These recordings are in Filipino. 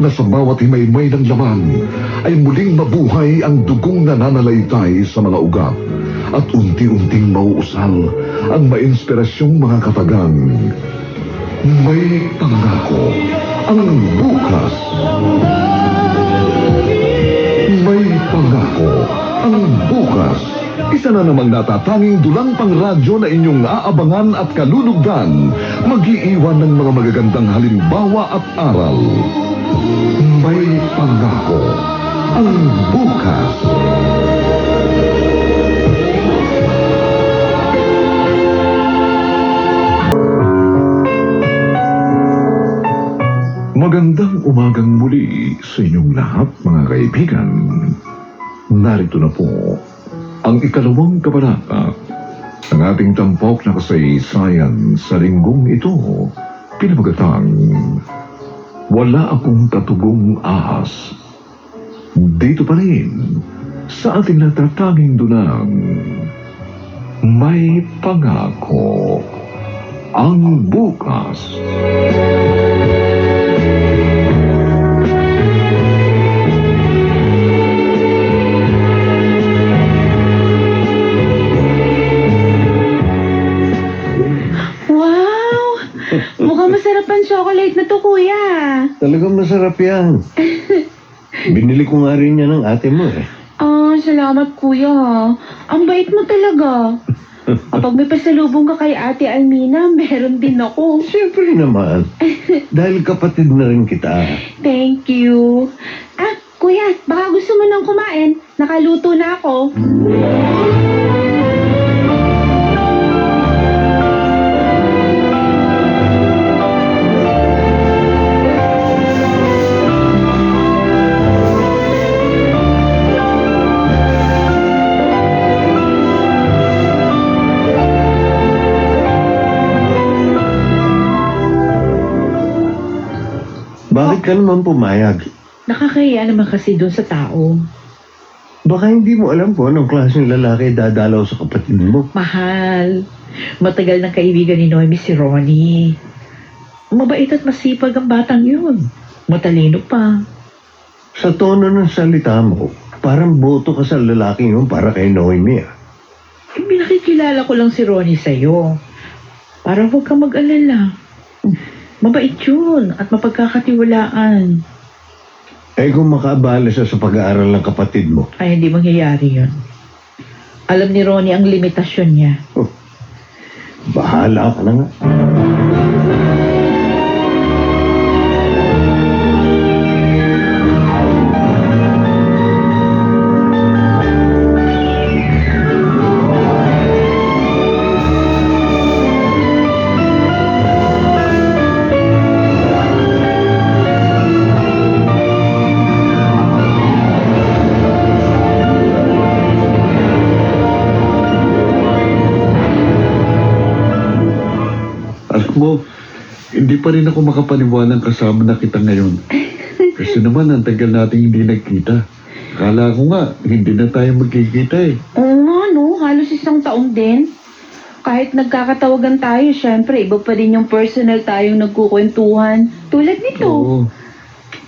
na sa bawat himaymay ng laman ay muling mabuhay ang dugong nananalaytay sa mga ugat at unti-unting mauusal ang mainspirasyong mga katagang. May pangako ang bukas. May pangako ang bukas. Isa na namang natatanging dulang pang radyo na inyong aabangan at kalulugdan. Mag-iiwan ng mga magagandang halimbawa at aral. May pangako ang bukas. Magandang umagang muli sa inyong lahat, mga kaibigan. Narito na po ang ikalawang kabanata ng ating tampok na kasaysayan sa linggong ito. Pinamagatang, Wala akong katugong ahas. Dito pa rin, sa ating natatanging dunang, may pangako ang bukas. Wow! Mukhang masarap ang chocolate na to, kuya. Talagang masarap yan. Binili ko nga rin yan ng ate mo eh. Ah, salamat, kuya. Ang bait mo talaga. Kapag may pasalubong ka kay ate Almina, meron din ako. Siyempre naman. Dahil kapatid na rin kita. Thank you. Ah, kuya, baka gusto mo nang kumain. Nakaluto na ako. Bakit ka naman pumayag? Nakakahiya naman kasi doon sa tao. Baka hindi mo alam kung anong klaseng lalaki dadalaw sa kapatid mo. Mahal. Matagal ng kaibigan ni Noemi si Ronnie. Mabait at masipag ang batang yun. Matalino pa. Sa tono ng salita mo, parang boto ka sa lalaki yun para kay Noemi ah. Eh, pinakikilala ko lang si Ronnie sa'yo. Para huwag kang mag-alala. Mabait yun at mapagkakatiwalaan. Eh kung makaabala siya sa pag-aaral ng kapatid mo, Ay, hindi mangyayari yun. Alam ni Ronnie ang limitasyon niya. bahala ka na nga. Mo, hindi pa rin ako makapaniwalang kasama na kita ngayon. Kasi naman, ang tagal nating hindi nagkita. Akala ko nga, hindi na tayo magkikita eh. Oo nga, no? Halos isang taong din. Kahit nagkakatawagan tayo, syempre, iba pa rin yung personal tayong nagkukwentuhan. Tulad nito. Oo.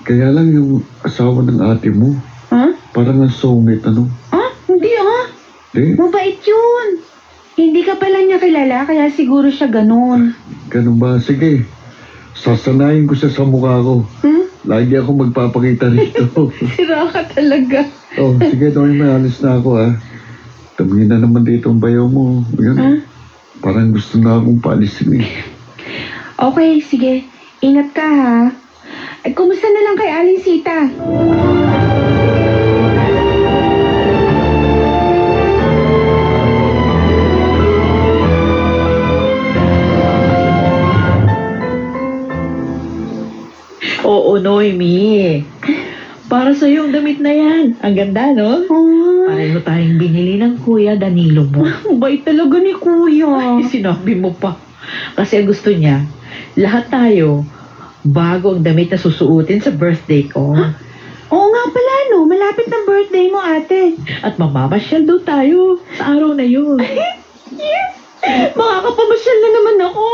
Kaya lang yung asawa ng ate mo, Ha? parang ang soulmate ano. Ah, hindi ah. Eh, Mabait yun. Hindi ka pala niya kilala, kaya siguro siya ganun. Ganun ba? Sige, sasanayin ko siya sa mukha ko. Hmm? Lagi ako magpapakita rito. Sira ka talaga. oh, sige, Noy, may alis na ako ah. Tabingin na naman dito ang bayaw mo. Yun, Ah? parang gusto na akong paalisin eh. Okay, sige. Ingat ka ha. Ay, kumusta na lang kay Aling Sita? Noemi. Para sa yung damit na yan. Ang ganda, no? Oh, Pareho tayong binili ng kuya Danilo mo. bait talaga ni Kuya. Ay, sinabi mo pa. Kasi gusto niya, lahat tayo, bago ang damit na susuotin sa birthday ko. Oo nga pala, no? Malapit ng birthday mo, ate. At mamamasyal daw tayo sa araw na yun. Yes! Makakapamasyal na naman ako.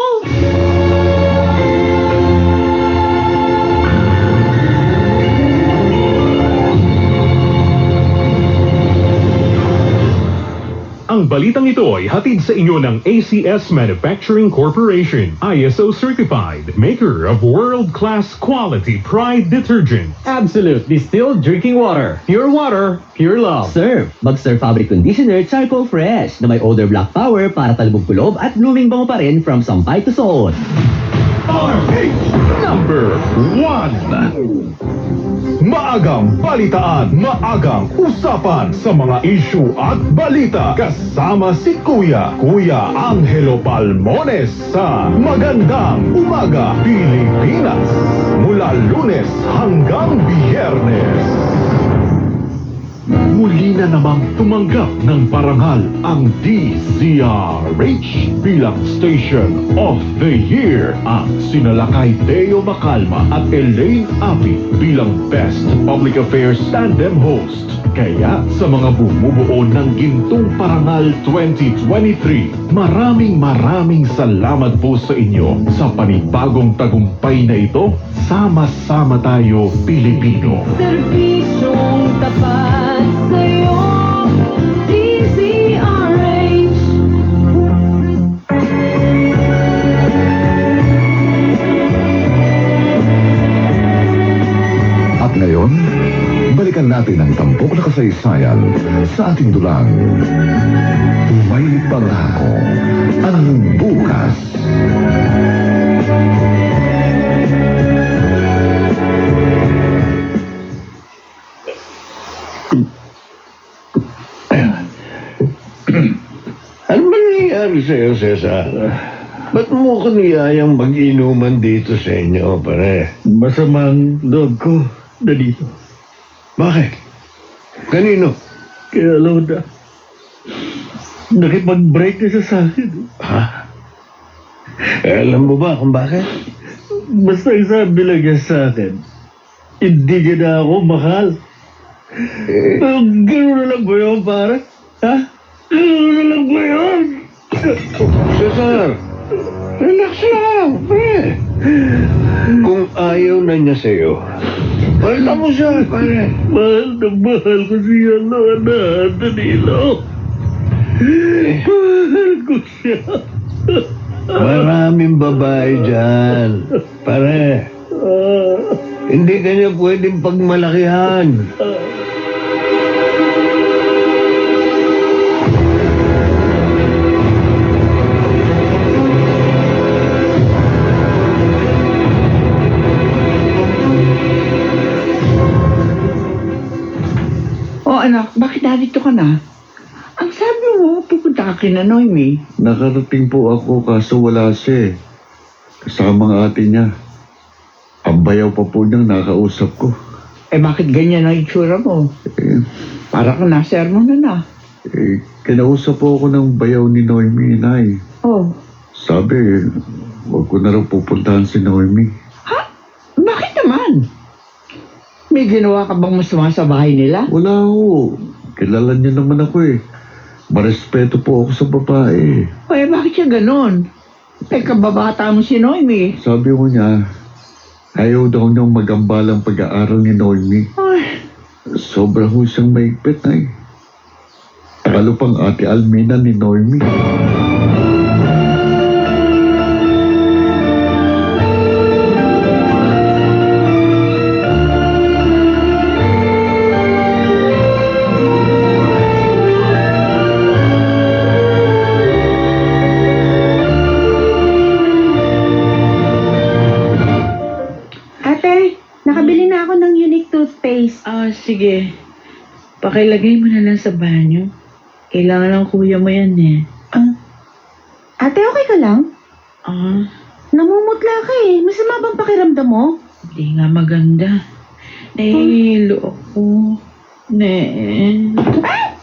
Ang balitang ito ay hatid sa inyo ng ACS Manufacturing Corporation, ISO certified, maker of world-class quality Pride detergent. Absolute distilled drinking water. Pure water, pure love. Sir, Mag-Sir Fabric Conditioner Charcoal Fresh na may odor block power para talbog kulob at blooming bango pa rin from sampay to. RH number 1. Maagang balitaan, maagang usapan sa mga issue at balita. Kasama si Kuya, Kuya Angelo Palmones sa Magandang Umaga Pilipinas. Mula lunes hanggang biyernes. Muli na namang tumanggap ng parangal ang DZRH bilang Station of the Year at sinalakay Deo Macalma at Elaine Api bilang Best Public Affairs Tandem Host. Kaya sa mga bumubuo ng Gintong Parangal 2023, maraming maraming salamat po sa inyo sa panibagong tagumpay na ito. Sama-sama tayo, Pilipino. Serbisyong ngayon, balikan natin ang tampok na kasaysayan sa ating dulang. May pangako ang bukas. Nangyayari sa'yo, Cesar? Ba't mo ko niyayang mag-inuman dito sa inyo, pare? Masamang loob ko na dito. Bakit? Kanino? Kaya Loda, nakipag-break na siya sa akin. Ha? Eh, alam mo ba kung bakit? Basta isabi lang niya sa akin, hindi niya na ako mahal. Eh, Pero gano'n na lang ba yun, pare? Ha? Gano'n na lang ba yun? Cesar, relax lang, pre. Kung ayaw na niya sa'yo, palitan mo siya, pare. Mahal na mahal ko siya, Lola, Danilo. Mahal ko siya. Maraming babae dyan. Pare, Ah, hindi kanya pwedeng pagmalakihan. Ka na? Ang sabi mo, pupunta ka kina Noemi. Nakarating po ako kaso wala siya eh. Kasama ang ate niya. Ang bayaw pa po niyang nakausap ko. Eh bakit ganyan ang itsura mo? Eh, Para ka nasa mo na na. eh, kinausap po ako ng bayaw ni Noemi, Nay. Oh, Sabi, huwag ko na raw pupuntahan si Noemi. bakit naman? May ginawa ka bang masama sa bahay nila? Wala ho. Kilala niya naman ako eh. Marespeto po ako sa babae. Eh bakit siya ganon? Eh kababata mo si Noemi. Sabi mo niya, ayaw daw niyang magambalang pag-aaral ni Noemi. Ay, Sobra ho siyang maigpit na eh. Lalo pang ate Almina ni Noemi. Sige. Pakilagay mo na lang sa banyo. Kailangan ng kuya mo yan eh. Ate, okay ka lang? Ah, Namumutla ka eh. Masama bang pakiramdam mo? Hindi nga maganda. Nahihilo ako. Ne. Diyos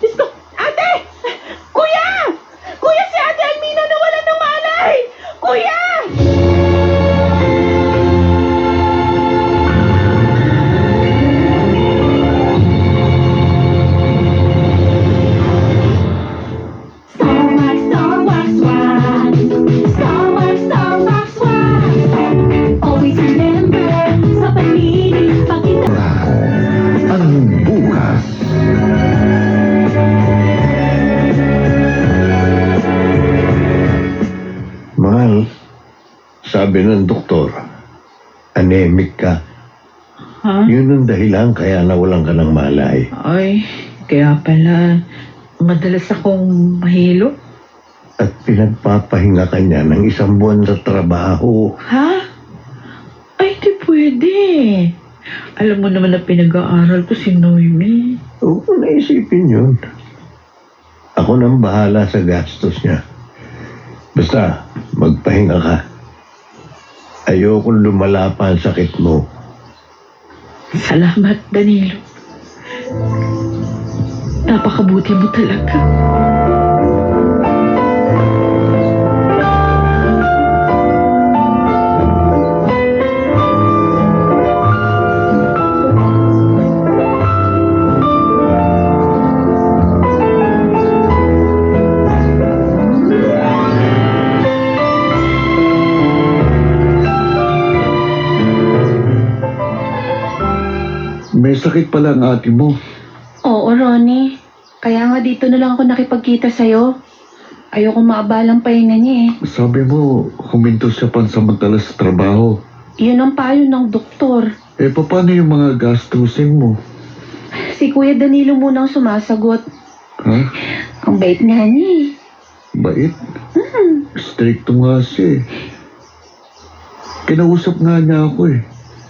sabi ng doktor, anemic ka. Ha? Yun ang dahilan kaya nawalan ka ng malay. Ay, kaya pala madalas akong mahilo. At pinagpapahinga ka niya ng isang buwan sa trabaho. Ha? Ay, di pwede. Alam mo naman na pinag-aaral ko si Noemi. Mo naisipin yun. Ako nang bahala sa gastos niya. Basta, magpahinga ka. Ayokong lumala pa ang sakit mo. Salamat, Danilo. Napakabuti mo talaga. Sakit pala ang ate mo. Oo, Ronnie. Kaya nga dito na lang ako nakipagkita sa'yo. Ayoko maabalang pahinga niya eh. Sabi mo, huminto siya pansamantala sa trabaho. Yun ang payo ng doktor. Eh, paano yung mga gastusin mo? Si Kuya Danilo muna ang sumasagot. Ha? Ang bait nga niya eh. Bait? Stricto nga siya eh. Kinausap nga niya ako eh.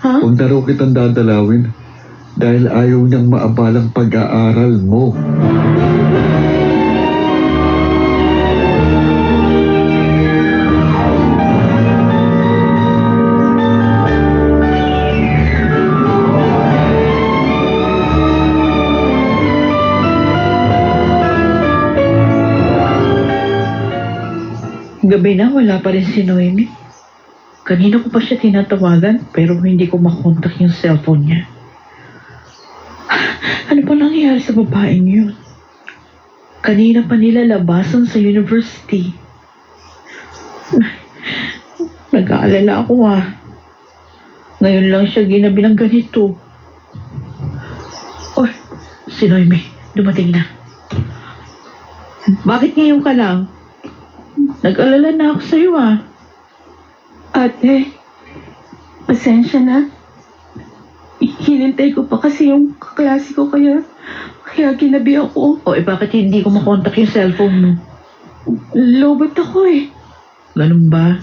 Ha? Huwag na raw kitang dadalawin dahil ayaw niyang maabalang pag-aaral mo. Gabi na, wala pa rin si Noemi. Kanina ko pa siya tinatawagan, pero hindi ko makontak yung cellphone niya. Ano pa nangyayari sa babaeng yun? Kanina pa nila labasan sa university. Nag-aalala ako ah. Ngayon lang siya ginabi ng ganito. Oy, si Noemi, dumating na. Bakit ngayon ka lang? Nag-alala na ako sa'yo ah. Ate, pasensya na. Hinintay ko pa kasi yung kaklase ko kaya, kaya ginabi ako. O eh bakit hindi ko makontak yung cellphone mo? Lobot ako eh. Ganun ba?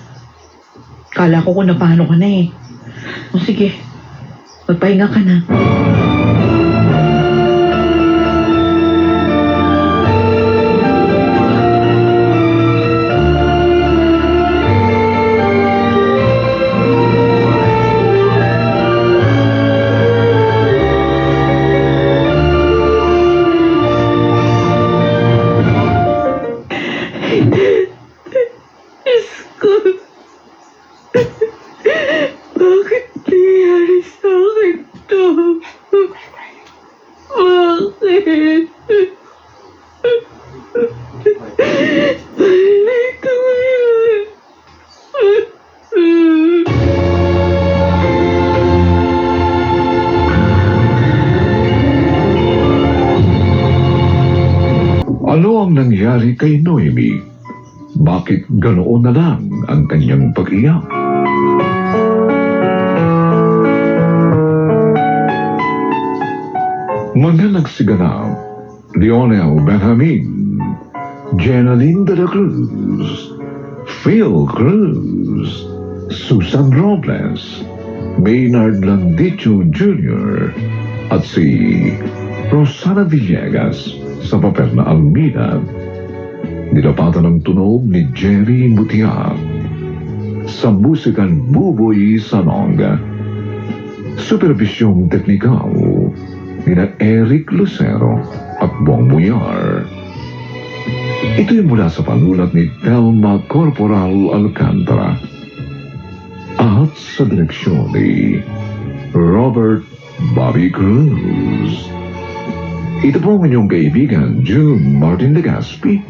Kala ko kung napano ka na eh. O sige, magpahinga ka na. Ano ang nangyari kay Noemi? Bakit ganoon na lang ang kanyang pag-iyak? Mga nagsiganap, Lionel Benjamin, Jenaline de Cruz, Phil Cruz, Susan Robles, Maynard Landicho Jr., at si Rosana Villegas sa papel na Almida. Nilapatan ng tunog ni Jerry Mutiak sa musikan Buboy Sanonga. Supervisyong teknikal ni na Eric Lucero at Bong Muyar. Ito'y mula sa panulat ni Telma Corporal Alcantara at sa direksyon ni Robert Bobby Cruz. Ito po ang inyong kaibigan, June Martin Legaspi,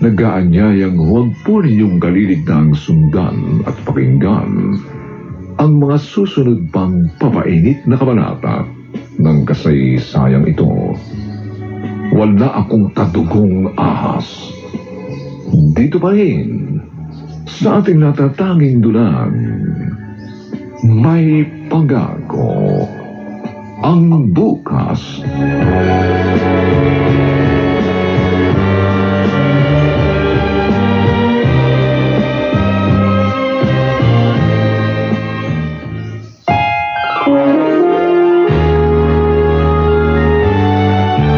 nag-aanyayang huwag po ninyong kaliligtang sundan at pakinggan ang mga susunod pang papainit na kabanata ng kasaysayang ito. Wala akong kadugong ahas. Dito pa rin, sa ating natatanging dulang, may pangako ang bukas.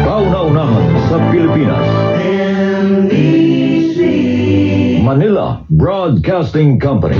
Kauna-unahan sa Pilipinas. Manila Broadcasting Company.